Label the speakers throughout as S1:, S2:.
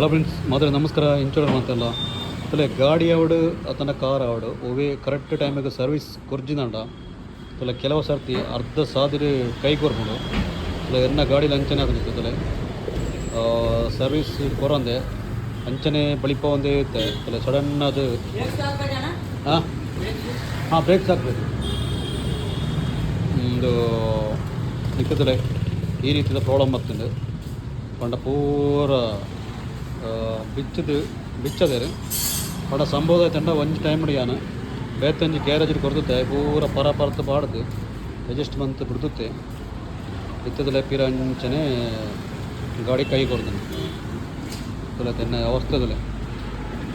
S1: Hello friends ಮಾದರೆ ನಮಸ್ಕಾರ ಇಂಚೋರ್ ಅಂತೆಲ್ಲ. ತಲೆ ಗಾಡಿ ಅವಡು ಅಥವಾ ಕಾರ್ ಅವಡು ಒವೆ ಕರೆಕ್ಟ್ ಟೈಮಿಗೆ ಸರ್ವಿಸ್ ಕೊರ್ಜಿನಂಡ. ತಲೆ ಕೆಲವು ಸರ್ತಿ ಅರ್ಧ ಸಾದಿರು ಕೈ ಕೊರ್ಬೋದು ತಲೆ ಎನ್ನ ಗಾಡಿ ಅಂಚನೆ ತಲೆ. ಸರ್ವಿಸ್ ಕೊರಂದೆ. ಅಂಚನೆ ಬಳಿಪ ಒಂದೇ ಇರುತ್ತೆ. ತಲೆ ಸಡನ್ ಅದು ಹಾಂ ಹಾಂ ಬ್ರೇಕ್ಸ್ ಹಾಕ್ಬೇಕು ಒಂದು ನಿಕ್ಕತಲೆ ಈ ರೀತಿಯ ಪ್ರಾಬ್ಲಮ್ ಬರ್ತದೆ ಪಂಡ ಪೂರ ಬಿಚ್ಚದು ಬಿಚ್ಚದೆ അവിടെ ತಂಡ ಒಂಜಿ ಟೈಮ್ ಯಾನ. ಬೇತಂಜಿ ಗ್ಯಾರೇಜ್ ಕೊಡ್ತುತ್ತೆ ಪೂರ ಪರ ಪರತ ಪಾಡ್ದು. ಅಡ್ಜಸ್ಟ್ಮೆಂಟ್ ಬಿಡ್ತುತ್ತೆ ಇತ್ತದಲೆ ಪಿರ ಅಂಚನೆ ಗಾಡಿ ಕೈ ಕೊಡ್ತಾನೆ ತುಲೆ ತೆನ್ನ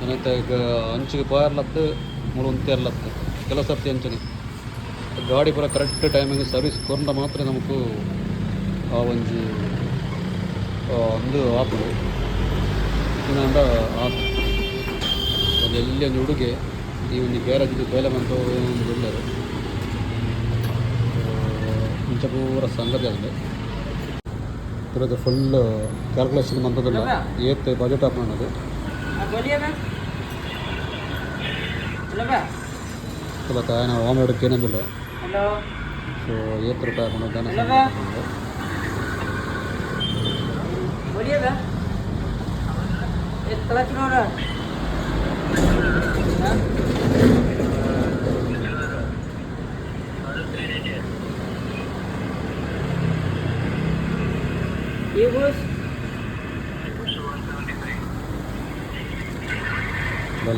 S1: ಏನಂತ ಈಗ ಅಂಚಿಗೆ ಪಾರ್ಲತ್ತು ಮೂರು ಉಂತೇರ್ಲತ್ತು ಕೆಲಸ ಅಂಚನೆ. ಗಾಡಿ ಪೂರ ಕರೆಕ್ಟ್ ಟೈಮಿಂಗ್ ಸರ್ವಿಸ್ ಕೊರಂಡ ಮಾತ್ರ ನಮಗೂ ಆ ಒಂಜಿ ಒಂದು ಆಪುಡು ಇನ್ನೊಂದು ಒಂದು ಎಲ್ಲಿ ಒಂದು ಹುಡುಗೆ ಈ ಒಂದು ಬೇರೆ ಬೇಲೆ ಬಂತು ಒಂದು ಬಿಲ್ಡರು ಮುಂಚಪೂರ ಸಂಗತಿಯಾಗಿದೆ ಇದ್ರದ್ದು ಫುಲ್ ಕ್ಯಾಲ್ಕುಲೇಷನ್ ಬಂದದಿಲ್ಲ ಏತ್ ಬಜೆಟ್ ಆಫ್ ಮಾಡೋದು. ಇಲ್ಲ ತಾಯಿ ನಾವು ಆನ್ ಮಾಡೋಕ್ಕೆ
S2: ಏನಿಲ್ಲ
S1: ಸೊ ಏತ್ ರೂಪಾಯಿ ಹಾಕೊಂಡು
S2: ఎక్కడ వచ్చినోడు ఏ
S1: బస్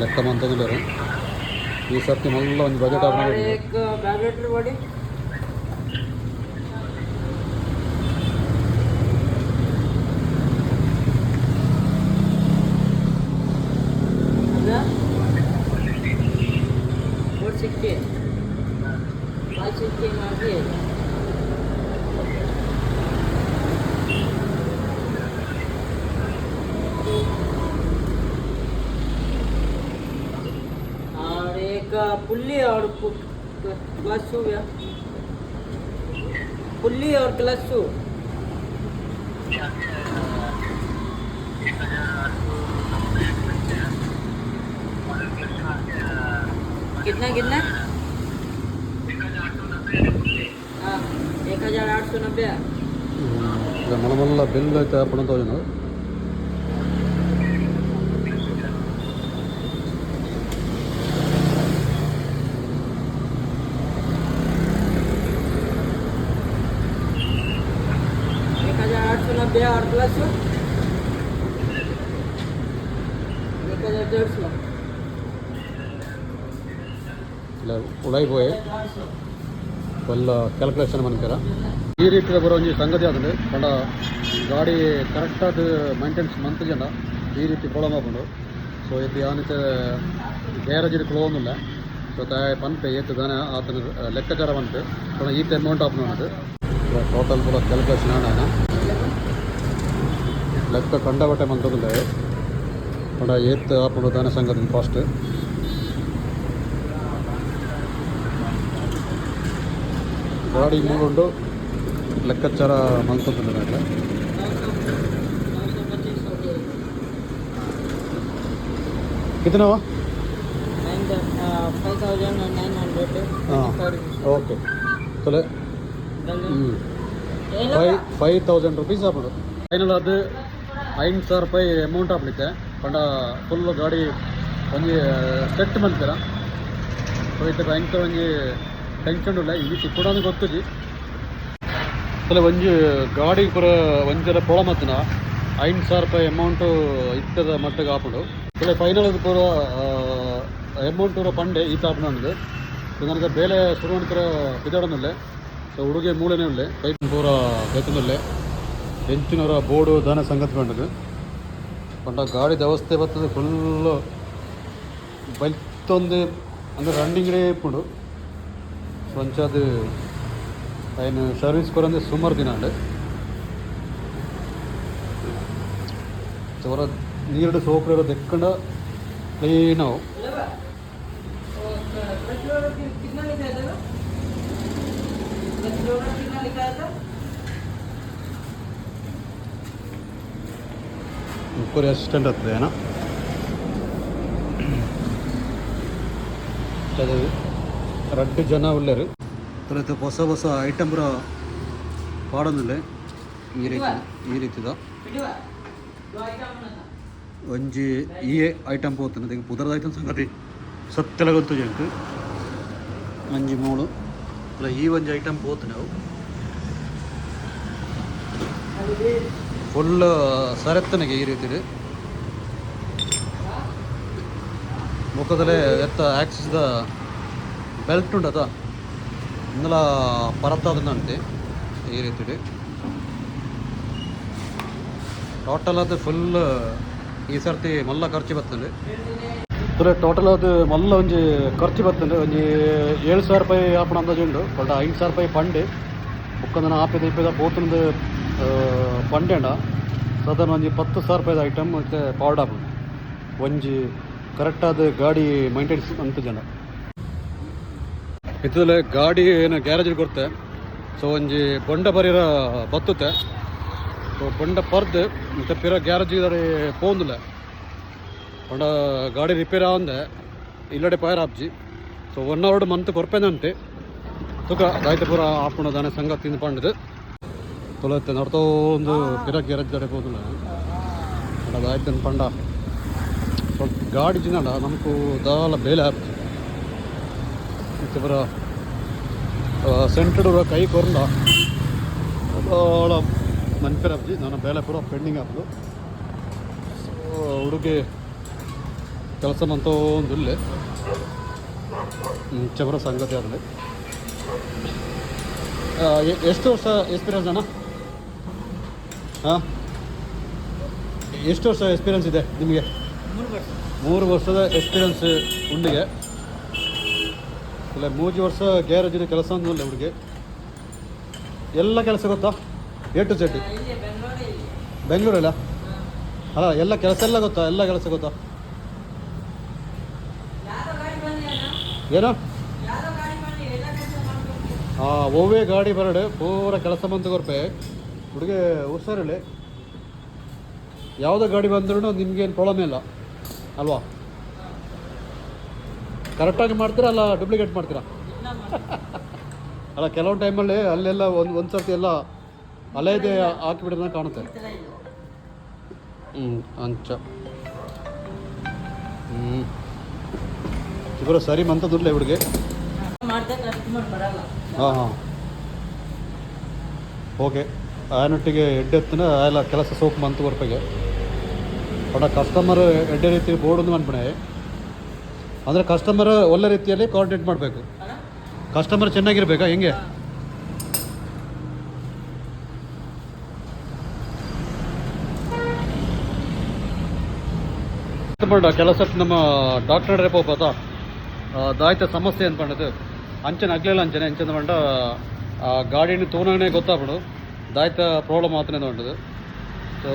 S1: ಲೆಕ್ಕ ಮಂತದಿಲ್ಲ ರೀ ಈ ಸರ್ತಿ ಮಲ್ಲ ಒಂದು ಬಜೆಟ್
S2: ಆಫ್
S1: ಮಾಡಿ
S2: पुल्ली और पु- क्लच शू भैया पुल्ली और क्लच शू कितना कितना हाँ एक हजार आठ सौ नब्बे
S1: ಇಲ್ಲ ಮಲ್ಲ ಮಲ್ಲ ಬಿಲ್ ಐತೆ ಉಳಾಯಿ ಕೊಲ್ಲ ಕ್ಯಾಲ್ಕುಲೇಷನ್ ಮನ್ಕರ ಈ ರೀತಿ ಬರೋ ಒಂದು ಸಂಗತಿ ಆದ್ರೆ ಕಂಡ ಗಾಡಿ ಕರೆಕ್ಟಾದ ಮೇಂಟೆನ್ಸ್ ಮಂತ್ ಜನ ಈ ರೀತಿ ಪ್ರಾಬ್ಲಮ್ ಆಗ್ಬೋದು ಸೊ ಇದು ಯಾನಿತ ಗ್ಯಾರೇಜ್ ಕ್ಲೋನಿಲ್ಲ ಸೊ ತಾಯಿ ಪನ್ಪೆ ಏತು ದಾನ ಆತನ ಲೆಕ್ಕಾಚಾರ ಬಂತು. ಪುನಃ ಈ ಅಮೌಂಟ್ ಆಫ್ ಅದು ಟೋಟಲ್ ಪೂರ ಕ್ಯಾಲ್ಕುಲೇಷನ್ ಆಡೋಣ ಲೆಕ್ಕ ಕಂಡಬಟ್ಟೆ ಮಂತದಿಲ್ಲ ಕಂಡ ಏತ್ ಆಪುಂಡು ದಾನ ಸಂಗತಿ fast
S2: five thousand nine hundred
S1: ಹಾಂ ಓಕೆ ಚಲೋ ಹ್ಞೂ
S2: five
S1: five five thousand rupees ಆಗ್ಬಿಡು final ಅದು ಐದು ಸಾವಿರ ರೂಪಾಯಿ ಅಮೌಂಟ್ ಆಗ್ಬಿಡುತ್ತೆ ಪಂಡ ಫುಲ್ ಗಾಡಿ ಒಂಜಿ ಸೆಟ್ ಮಾಡ್ತೀರ ಸೊ ಇತ್ತೆ ಭಯಂಕರ ಒಂಜಿ ಟೆನ್ಷನ್ ಇಲ್ಲ ಈ ಚಿಕ್ಕೂಡ ಗೊತ್ತುಜಿ ಅಲ್ಲ ಒಂಜಿ, ಗಾಡಿ ಪುರ ಒಂಜರ ಪೊಳ ಮತ್ತಿನ, ಐದು ಸಾವಿರ ರೂಪಾಯಿ ಅಮೌಂಟ್ ಇತ್ತದ ಮಟ್ಟ ಆಪುಂಡು ಇಲ್ಲ ಫೈನಲ್ ಅದು ಪೂರ ಅಮೌಂಟ್ ಪೂರ ಪಂಡೆ ಈತ ಹಾಕೊಂಡು ನನಗ ಬೇಲೆ ಶುರುವಂತರ ಬಿದ್ದಾಡನಲ್ಲೇ ಸೊ ಹುಡುಗಿ ಮೂಳೆನೇ ಉಳ್ಳೆ, ಕೈ ಪೂರ ಬೇತನಲ್ಲೇ ಹೆಂಚಿನವರ ಬೋರ್ಡು ದಾನ ಸಂಗತಿ ಬಂಡದು ಪಂಡ ಗಾಡಿ ವ್ಯವಸ್ಥೆ ಬರ್ತದೆ ಫುಲ್ಲು ಬೈತೊಂದು ಅಂದರೆ ರನ್ನಿಂಗ್ ಇಪ್ಪುಂಡು ಕೊಂಚ ಅದು ಏನು ಸರ್ವಿಸ್ ಕೊರಂದೆ
S2: ಸುಮಾರು ದಿನ ಅಂಡೆ നീരുടെ സോപ്പിലൊക്കെ തെക്കണ്ട
S1: ക്ലീനാവും ഒരു അസിസ്റ്റന്റ് അത്രയാണ് അത് ರಡ್ಡು ಜನ ಉಳ್ಳೇರು ಇವತ್ತು ಹೊಸ ಹೊಸ ಐಟಮ್ ಪಾಡೊಂದಿಲ್ಲ ಈ ರೀತಿ ಈ ರೀತಿದ. ಒಂಜಿ ಈ ಐಟಮ್ ಪೋತನ ಅದಕ್ಕೆ ಪುದರದ ಐಟಮ್ ಸಂಗತಿ ಸತ್ತೆಲ ಗೊತ್ತು ಜಂಕ್ ಒಂಜಿ ಮೂಳು. ಅಲ್ಲ ಈ ಒಂಜಿ ಐಟಮ್ ಪೋತನೆ ಅವು. ಫುಲ್ ಸರೆತ್ತನಿಗೆ ಈ ರೀತಿ ಮುಖದಲ್ಲೇ ಎತ್ತ ಆಕ್ಸಿಸ್ದ ಬೆಲ್ಟ್ ಉಂಟದ? ಇಂದಲ ಪರತ್ತಾದಂತೆ ಈ ರೀತಿ ಟೋಟಲ್ ಅದು ಫುಲ್ ಈ ಸರ್ತಿ ಮಲ್ಲ ಖರ್ಚು ಬರ್ತದೆ. ಪೂರ ಟೋಟಲ್ ಅದು ಮಲ್ಲ ಒಂಜಿ ಖರ್ಚು ಬರ್ತದೆ. ಒಂಜಿ ಏಳು ಸಾವಿರ ರೂಪಾಯಿ ಆಪಣ ಅಂದಾಜು ಉಂಡು ಬಟ್ ಐದು ಸಾವಿರ ರೂಪಾಯಿ ಪಂಡೆ ಬುಕ್ಕಂದನ ಆಪಿದ ಇಪ್ಪಿದ ಪೋತನದು ಪಂಡೆ ಉಂಡ ಸದನ ಒಂಜಿ ಪತ್ತು ಸಾವಿರ ರೂಪಾಯಿದ ಐಟಮ್ ಮತ್ತು ಪೌಡರ್ ಒಂಜಿ ಕರೆಕ್ಟಾದ ಗಾಡಿ ಮೈಂಟೆನ್ಸ್ ಅಂತ ಜನ. ಇತ್ತಲೆ ಗಾಡಿ ಏನು ಗ್ಯಾರೇಜ್ ಕೊಡ್ತೆ ಸೊ ಒಂಜಿ ಬೊಂಡ ಬರೀರ ಬತ್ತುತ್ತೆ. ಸೊ ಬೊಂಡ ಪರ್ದು, ಮತ್ತೆ ಪಿರ ಗ್ಯಾರೇಜ್ ಇದಾರೆ ಪೋಂದಿಲ್ಲ ಬೊಂಡ ಗಾಡಿ ರಿಪೇರ್ ಆವಂದೆ. ಇಲ್ಲಡೆ ಪೈರ್ ಆಪ್ಜಿ. ಸೊ ಒನ್ ಅವರ್ ಮಂತ್ ಕೊರ್ಪೆನಂತೆ ತುಕ ದಾಯ್ತ ಪೂರ ಆಪಣ ದಾನೆ ಸಂಘ ತಿಂದು ಪಂಡದು. ತೊಲತ್ತೆ ನೋಡ್ತೋ ಒಂದು ಪಿರ ಗ್ಯಾರೇಜ್ ದಡೆ ಪೋದಿಲ್ಲ ಬೊಂಡ ದಾಯ್ತನ ಪಂಡ. ಗಾಡಿ ಜಿನಡ ನಮಕು ದಾಲ ಬೇಲೆ ಆಪ್ಜಿ. ಮತ್ತೆ ಪೂರ ಇರೋ ಕೈ ಕೊರ್ಲ. ಭಾಳ ಮನ್ಪೇರ ಅಪ್ಜಿ ನಾನು ಬೇಳೆ ಪೂರ ಪೆಂಡಿಂಗ್ ಆಪ್ಲು. ಸೊ ಹುಡುಗಿ ಕೆಲಸ ಅಂತ ಒಂದು ಇಲ್ಲಿ. ಚಬರ ಸಂಗತಿ ಆಗಲಿ ಎಷ್ಟು ವರ್ಷ ಎಕ್ಸ್ಪೀರಿಯನ್ಸ್ ಅಣ್ಣ? ಹಾಂ? ಎಷ್ಟು ವರ್ಷ ಎಕ್ಸ್ಪೀರಿಯನ್ಸ್ ಇದೆ ನಿಮಗೆ?
S2: ಮೂರು
S1: ವರ್ಷದ ಎಕ್ಸ್ಪೀರಿಯನ್ಸ್ ಹುಡುಗಿಗೆ ಇಲ್ಲ ಮೂರು ವರ್ಷ ಗ್ಯಾರೇಜಿನ ಕೆಲಸ ಅಂದಿಲ್ಲ ಹುಡುಗಿ ಎಲ್ಲ ಕೆಲಸ ಗೊತ್ತಾ? ಎ ಟು ಜೆಡ್ ಬೆಂಗಳೂರಲ್ಲ? ಅಲ್ಲ, ಎಲ್ಲ ಕೆಲಸ ಎಲ್ಲ ಗೊತ್ತಾ? ಎಲ್ಲ ಕೆಲಸ ಗೊತ್ತಾ? ಏನೋ? ಹಾಂ ಓವೇ ಗಾಡಿ ಬರಡೆ, ಪೂರ ಕೆಲಸ ಬಂದು ಕೊರ್ಪೆ ಹುಡುಗಿ ಹುಷಾರಿಲ್ಲ ಯಾವುದೇ ಗಾಡಿ ಬಂದ್ರೂ ಏನು ಪ್ರಾಬ್ಲಮ್ ಇಲ್ಲ. ಅಲ್ವಾ? ಕರೆಕ್ಟಾಗಿ ಮಾಡ್ತೀರಾ ಅಲ್ಲ ಡೂಪ್ಲಿಕೇಟ್ ಮಾಡ್ತೀರಾ? ಅಲ್ಲ, ಕೆಲವೊಂದು ಟೈಮಲ್ಲಿ ಅಲ್ಲೆಲ್ಲ ಒಂದು ಒಂದು ಸರ್ತಿ ಎಲ್ಲ ಅಲೆದೇ ಹಾಕಿಬಿಡೋದನ್ನ ಕಾಣುತ್ತೆ. ಹ್ಞೂ ಅಂಚ. ಹ್ಞೂ ಇಬ್ಬರು ಸರಿ ಮಂತದಿಲ್ಲ ಇವ್ರಿಗೆ.
S2: ಮಾಡಿದೆ ಬರಲ್ಲ
S1: ಹಾಂ ಹಾಂ. ಓಕೆ. ಆಯನೊಟ್ಟಿಗೆ ಎಡ್ಡೆತ್ತಿನ ಎಲ್ಲ ಕೆಲಸ ಸೋಕು ಮಂತ್ ಬರ್ಪಿಗೆ ಬಟ್ ಕಸ್ಟಮರ್ ಎಡ್ಡೆ ರೀತಿ ಬೋರ್ಡ್ ಒಂದು ಅಂದರೆ ಕಸ್ಟಮರ್ ಒಳ್ಳೆ ರೀತಿಯಲ್ಲಿ ಕೋಆರ್ಡಿನೇಟ್ ಮಾಡಬೇಕು. ಕಸ್ಟಮರ್ ಚೆನ್ನಾಗಿರ್ಬೇಕಾ? ಹೆಂಗೆ? ಪಂಡ ಕೆಲಸ ನಮ್ಮ ಡಾಕ್ಟರ್ ಡ್ರೆಪ್ ಪದ ದಾಯಿತ ಸಮಸ್ಯೆ ಅಂತ ಪಂಡದು ಅಂಚನೆ ಆಗ್ಲಿಲ್ಲ ಅಂಚನೆ ಅಂಚನ ಪಂಡ ಆ ಗಾಡಿನ ತೂನೇ ಗೊತ್ತಾಗ್ಬಿಡು. ದಾಯ್ತ ಪ್ರಾಬ್ಲಮ್ ಮಾತ್ರ ಉಂಟದು ಸೊ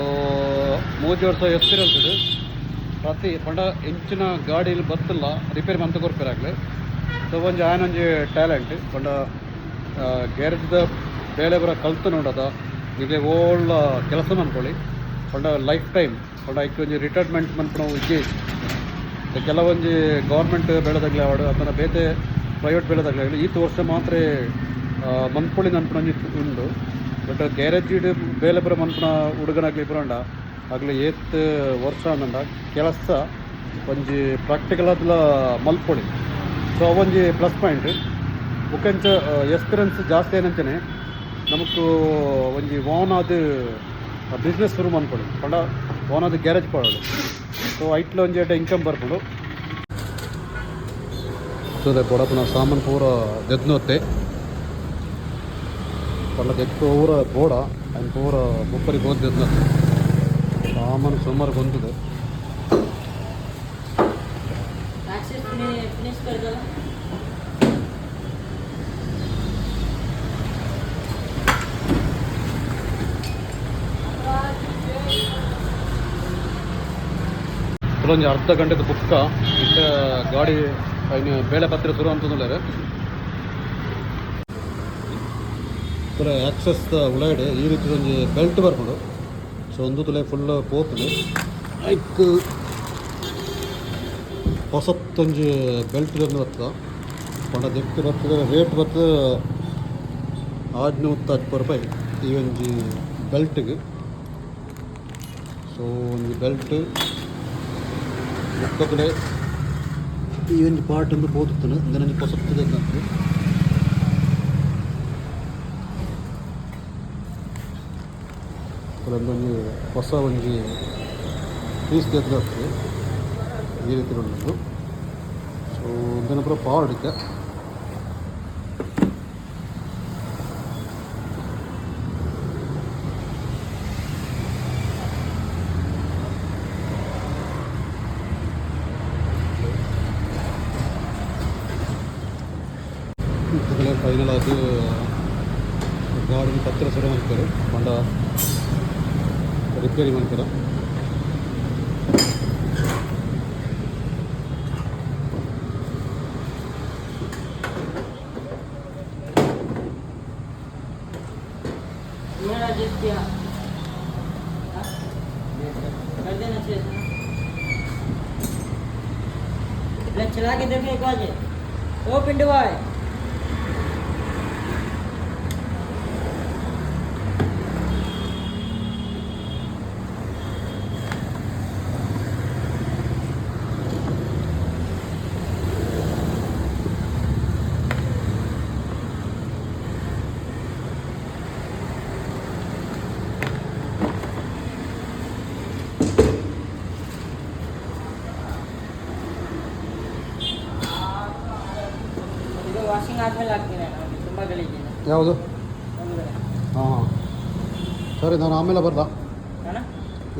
S1: ಮೂವತ್ತು ವರ್ಷ ಎಕ್ಸ್ಪೀರಿಯನ್ಸ್ ಇದು. ಪ್ರತಿ ಪಂಡ ಎಂಚಿನ ಗಾಡಿಲಿ ಬತ್ತಲ್ಲ ರಿಪೇರಿ ಮಂತ ಕೊರ್ಪೇರಾಗ್ಲಿ. ಸೊ ಒಂಜಿ ಆಯನ ಒಂಜಿ ಟ್ಯಾಲೆಂಟ್ ಪಂಡ ಗ್ಯಾರೇಜ್ದ ಬೇಳೆ ಬರ ಕಲ್ತು ನೋಡದ ಈಗ ಓಳ್ಳ ಕೆಲಸ ಅನ್ಕೊಳ್ಳಿ ಪಂಡ ಲೈಫ್ ಟೈಮ್ ಪಂಡ ಐಕ್ ಒಂಜಿ ರಿಟೈರ್ಮೆಂಟ್ ಮನ್ಪುಣ ಇಜ್ಜಿ ಕೆಲವೊಂಜಿ ಗೌರ್ಮೆಂಟ್ ಬೆಳೆದಾಗಲಿ ಆವಡು, ಅಥವಾ ಬೇತೆ ಪ್ರೈವೇಟ್ ಬೆಳೆದಾಗಲಿ ಈತ ವರ್ಷ ಮಾತ್ರ ಮನ್ಕೊಳ್ಳಿ ಒಂಜಿ ಉಂಡು. ಬಟ್ ಗ್ಯಾರೇಜ್ ಬೇಲೆ ಬರ ಮನ್ಪುಣ ಹುಡುಗನಾಗ್ಲಿ ಬರೋಂಡ ಆಗಲೇ ಏತ್ ವರ್ಷ ಅಂದ ಕೆಲಸ ಒಂಜಿ ಪ್ರಾಕ್ಟಿಕಲ್ ಅದಲ ಮಲ್ಪೊಡಿ ಸೊ ಅವೊಂಜಿ ಪ್ಲಸ್ ಪಾಯಿಂಟ್ ಬುಕ್ಕಂಚ ಎಕ್ಸ್ಪೀರಿಯನ್ಸ್ ಜಾಸ್ತಿ ಏನಂತೇನೆ ನಮಕು ಒಂಜಿ ಓನಾದ ಬಿಸ್ನೆಸ್ ಶುರು ಮನ್ಪೊಡು ಪಂಡ ಓನಾದ ಗ್ಯಾರೇಜ್ ಕೊಡೋದು ಸೊ ಐಟ್ಲ ಒಂಜಿ ಏಟ ಇನ್ಕಮ್ ಬರ್ಬೋದು ಸೊ ಪೊಡಪನ ಸಾಮಾನ್ ಪೂರ ದೆದ್ನೋತ್ತೆ. ಪಂಡ ದೆತ್ತು ಪೂರ ಬೋಡ, ಅಂಡ್ ಪೂರ ಮುಪ್ಪರಿಗೆ ಓದ್ದೆದ್ನತ್ತೆ ಸಾಮಾನು ಸೋಮವಾರ ಬಂದಿದೆ. ಕೆಲವೊಂದು ಅರ್ಧ ಗಂಟೆದ ಪುಕ್ಕ ಇಷ್ಟ ಗಾಡಿ ಬೇಳೆ ಪತ್ರ ಶುರು ಅಂತಂದ್ರೆ ಪೂರ ಉಳಾಡಿ ಈ ರೀತಿ ಒಂದು ಬೆಲ್ಟ್ ಬರ್ಬೋದು. ಸೊ ಒಂದು ತುಲೆ ಫುಲ್ ಪೋತದೆ. ಐಕ್ ಹೊಸತ್ತೊಂಜು ಬೆಲ್ಟ್ ಬಂದು ಬರ್ತದೆ ಪಂಡ ದಿಕ್ಕು ಬರ್ತದೆ ರೇಟ್ ಬರ್ತದೆ ಆಜ್ನೂತ್ತ ಹತ್ತು ರೂಪಾಯಿ ಈ ಒಂದು ಬೆಲ್ಟ್ಗೆ ಸೊ ಒಂದು ಬೆಲ್ಟ್ ಮುಖ ಕಡೆ ಈ ಒಂದು ಪಾರ್ಟ್ ಒಂದು ಬೋದುತ್ತಾನೆ ನನಗೆ ಹೊಸತ್ತದೆ ಅಂತ ಒಂದೊಂದು ಹೊಸ ಒಂಜಿ ಪೀಸ್ ತೆಗೆದಾಗ್ತದೆ ಈ ರೀತಿ ಉಳ್ಳದು ಸೊ ಇದನ್ನ ಪೂರ ಪಾವಡಿಕೆ ಇತ್ತಗಲೇ ಫೈನಲ್ ಅದು ಗಾಡಿ ಪತ್ರ ಸರ ಮಾಡ್ತಾರೆ ಹೊಂಡ ರಿಪೇರಿ ಮಾಡ್ತಾರೆ
S2: मेरा जिस किया कर देना चाहिए था ले चला के देखो एक बार ओ पिंडू भाई
S1: ಯಾವುದು? ಹಾಂ ಹಾಂ. ಸರಿ ನಾನು ಆಮೇಲೆ ಬರಲಾ?
S2: ಅಣ್ಣ?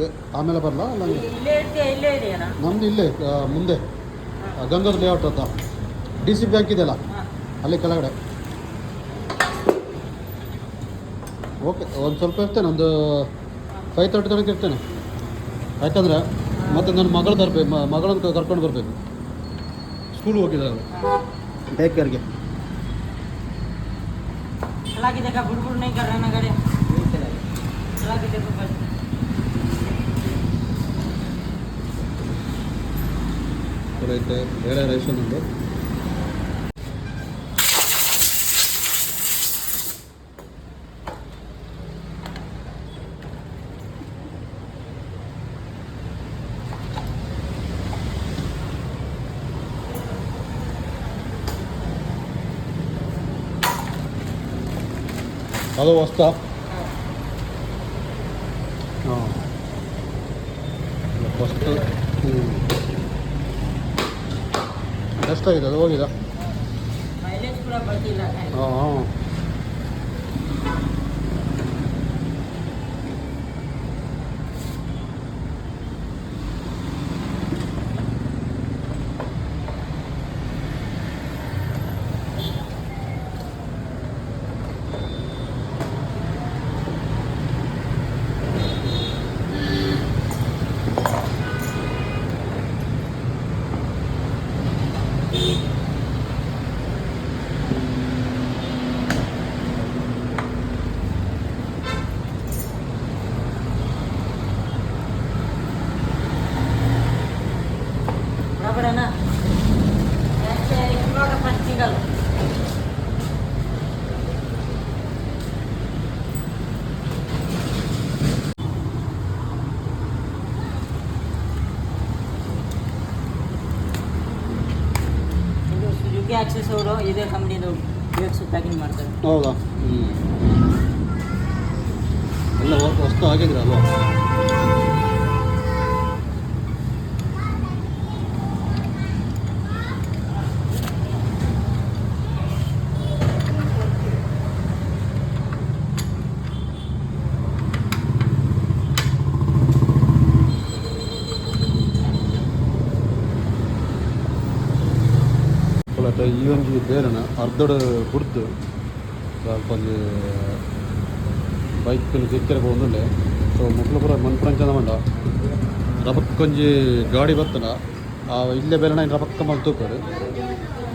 S1: ಏ ಆಮೇಲೆ ಬರಲಾ? ನನಗೆ
S2: ಇಲ್ಲೇ. ಇರ್ತೀಯ ಇಲ್ಲೇ
S1: ನಮ್ಮದು ಇಲ್ಲೇ ಮುಂದೆ. ಗಂಗಾಧರ್ ಲೇಔಟ್ ಅಂತ ಡಿ ಸಿ ಬ್ಯಾಂಕ್ ಇದೆಯಲ್ಲ? ಅಲ್ಲಿ ಕೆಳಗಡೆ. ಓಕೆ ಒಂದು ಸ್ವಲ್ಪ ಇರ್ತೇನೆ ಒಂದು ಫೈವ್ ತರ್ಟಿ ತನಕ ಇರ್ತೇನೆ. ಯಾಕಂದರೆ ಮತ್ತೆ ನನ್ನ ಮಗಳು ತರಬೇಕು ಮಗಳನ್ನು ಕರ್ಕೊಂಡು ಬರಬೇಕು. ಸ್ಕೂಲ್ ಹೋಗಿದ್ದಾರೆ ಡೇ ಕೇರ್ಗೆ
S2: चला के देखा बुलबुल नहीं कर रहा ना गाड़ी चला के देखो बस
S1: అయితే వేరే రేషన్ ఉందో అదో వస్తా ఫస్ట్ ಬೆಸ್ಟ್ ಆಗಿದೆ ಅದು ಹೋಗಿದೆ ಹಾಂ ಹೌದಾ? ಹ್ಞೂ ಎಲ್ಲ ಹೊ- ಹೊಸ್ತು ಆಗಿದ್ರೆ ಅಲ್ವಾ? ಕೊಳತ ಈ ಒಂಜಿ ಬೇರೆನ ಅರ್ಧಡ್ ಕುಡ್ದು ಸ್ವಲ್ಪ ಬೈಕ್ ಬೈಕ್ ದಿಕ್ಕರೆ ಹೋಗುದಿಲ್ಲ ಸೊ ಮುಕ್ಲಪುರ ಪೂರ ಮನ್ಪುರಂಚನ ಮಂಡ, ರಬಕ್ಕೊಂಜಿ ಗಾಡಿ ಬರ್ತನ, ಆ ಇಲ್ಲೇ ಇನ್ನು ರಬಕ್ಕ ಮಲ್ ತೂಪೇರು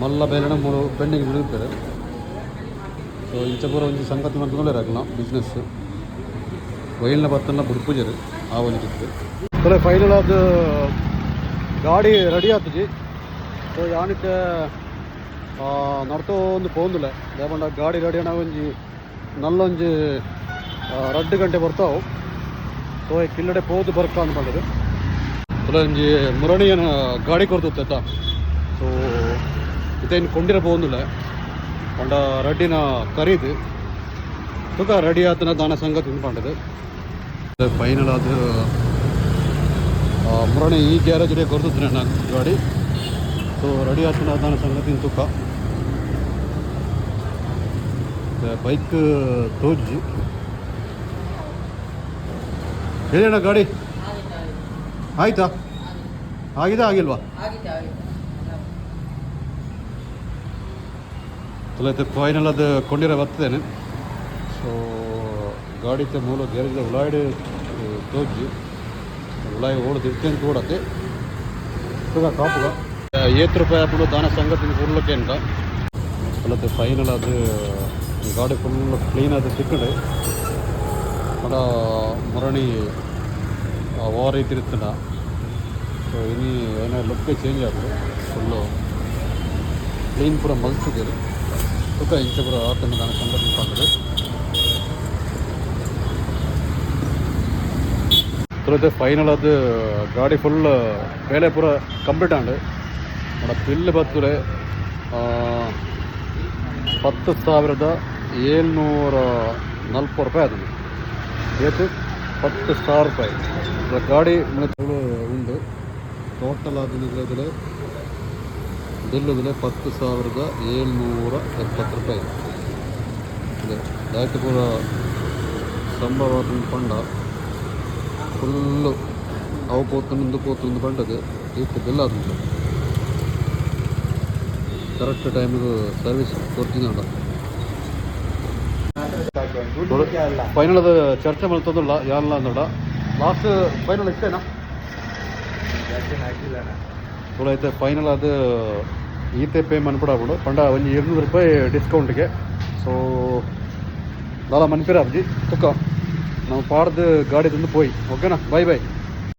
S1: ಮಲ್ಲ ಬೇರೆನ ಮೂರು ಪೆಂಡಿಂಗ್ ಬಿಡುತ್ತಾರೆ ಸೊ ಇಂಚ ಪೂರ ಒಂಜಿ ಸಂಗತಿ ಮಾಡ್ಕೊಂಡೇ ಇರಲ್ಲ ಬಿಸ್ನೆಸ್ ವೈಲ್ನ ಬರ್ತನ ಬುಡ್ಪೂಜರು ಆ ಒಂದು ಕಿತ್ತು ತುಲೆ ಫೈನಲ್ ಅದು ಗಾಡಿ ರೆಡಿ ಆಗ್ತದೆ ಸೊ ಯಾನಕ್ಕೆ ಪೋಂದುಲೆ ಲೇಪಂಡ ಗಾಡಿ ರೆಡಿ ಆನ ಒಂಜಿ, ನಲ್ಲೊಂಜಿ ರಡ್ಡು ಗಂಟೆ ಬರ್ತಾವು. ಸೊ ಕಿಲ್ಲಡೆ ಪೋದು ಬರ್ಕ ತುಲೆ ಒಂಜಿ ಮುರಣಿಯನ ಗಾಡಿ ಕೊರ್ತುತ್ತ ಸೊ, ಇದೇನು ಕೊಂಡಿರ ಪೋಂದುಲೆ ಪಂಡ ರಡ್ಡಿನ ಕರೀದು ತುಕ ರೆಡಿ ಆತನ ದಾನ ಸಂಘ ತಿನ್ಕೊಂಡದು ಫೈನಲ್ ಅದು ಮುರಣಿ ಈ ಗ್ಯಾರೇಜ್ಗೆ ಕೊಡ್ತಿದ್ರೆ ನಾನು ಗಾಡಿ. ಸೊ ರೆಡಿ ಆತನ ದಾನ ಸಂಘ ತಿಂತುಕ ಬೈಕ್ ತೋಜ್ಜಿ ಹೇಳೋಣ ಗಾಡಿ? ಆಯ್ತಾ? ಆಗಿದೆ, ಆಗಿಲ್ವಾ? ಅಲ್ಲೈತೆ ಫೈನಲ್ ಅದು ಕೊಂಡಿರೋ ಬರ್ತೇನೆ ಸೊ ಗಾಡಿ ತ ಮೂಲ ಗ್ಯಾರೇಜ್ ಉಳಾಯಿ ತೋಜ್ಜಿ ಉಳಾಯಿ ಓಡ್ದಿರ್ತೇನೆ ಕೂಡತ್ತೆ ಇವಾಗ ಕಾಪುಗ. ಏತ್ ರೂಪಾಯಿ ಹಾಕ್ಬಿಡು ದಾನ ಸಂಗತಿ ಕೊಡ್ಲಿಕ್ಕೆ ಅಂತ. ಅಲ್ಲತ್ತೆ ಫೈನಲ್ ಅದು ಗಾಡಿ ಫುಲ್ ಕ್ಲೀನ್ ಅದು ತಿಕ್ಕಂಡು ಅಡ ಮುರಣಿ ಓವರ್ ರೀತಿ ಇರ್ತದ ಸೊ ಇನಿ ಏನೋ ಲುಕ್ ಚೇಂಜ್ ಆಗ್ತದೆ ಫುಲ್ಲು ಕ್ಲೀನ್ ಪೂರ ಮಲ್ಸಿದೆ ತುಕ ಇಂಚ ಪೂರ ದಾನ ಸಂಗತಿ ಕಂಡது ತುಳಿತೆ ಫೈನಲ್ ಅದು ಗಾಡಿ ಫುಲ್ ಬೇಲೆ ಪೂರ ಕಂಪ್ಲೀಟ್ ಆಂಡು ನೋಡ ಬಿಲ್ ಬತ್ತುಲೆ ಹತ್ತು ಸಾವಿರದ ಏಳ್ನೂರ ನಲ್ವತ್ತು ರೂಪಾಯಿ ಅದನ್ನು. ಏತು ಹತ್ತು ಸಾವಿರ ರೂಪಾಯಿ. ಇದ್ರ ಗಾಡಿ ಮನೆಗಳು ಉಂಡು ಟೋಟಲ್ ಆದ ಬಿಲ್ಲುದಿಲೆ ಹತ್ತು ಸಾವಿರದ ಏಳ್ನೂರ ಎಪ್ಪತ್ತು ರೂಪಾಯಿ. ಇದೆ. ಡೈರೆಕ್ಟ್ ಪೂರ ಸಂಭವ ಪಂಡ. ಫುಲ್ಲು ಅವು ಕೂತು ನಿಂದು ಕೂತು ನಿಂದು ಪಂಡದು ಇಟ್ಟು ಬಿಲ್ ಆದಂತು ಕರೆಕ್ಟ್ ಟೈಮಿಗೆ ಸರ್ವಿಸ್ ತೋರ್ತೀನಿ ಅಲ್ಲ ಫೈನಲ್ ಅದು ಚರ್ಚೆ ಮಾಡ್ತದಲ್ಲ ಯಾರಲ್ಲ ಅಂದಲ್ಲ ಲಾಸ್ಟ್ ಫೈನಲ್ ಇಷ್ಟೇನಾ ಚಲೋ ಐತೆ ಫೈನಲ್ ಅದು ಈತೆ ಪೇ ಮಾಡ್ಬಿಡ ಬಿಡು ಪಂಡ ಒಂದು ಇರುನೂರು ರೂಪಾಯಿ ಡಿಸ್ಕೌಂಟ್ಗೆ ಸೊ ಲಾಲ ಮನ್ಪಿರ ಅಬ್ಜಿ ತುಕ್ಕ ನಾವು ಪಾಡ್ದು ಗಾಡಿ ತಂದು ಪೋಯ್. ಓಕೆನಾ ಬಾಯ್ ಬಾಯ್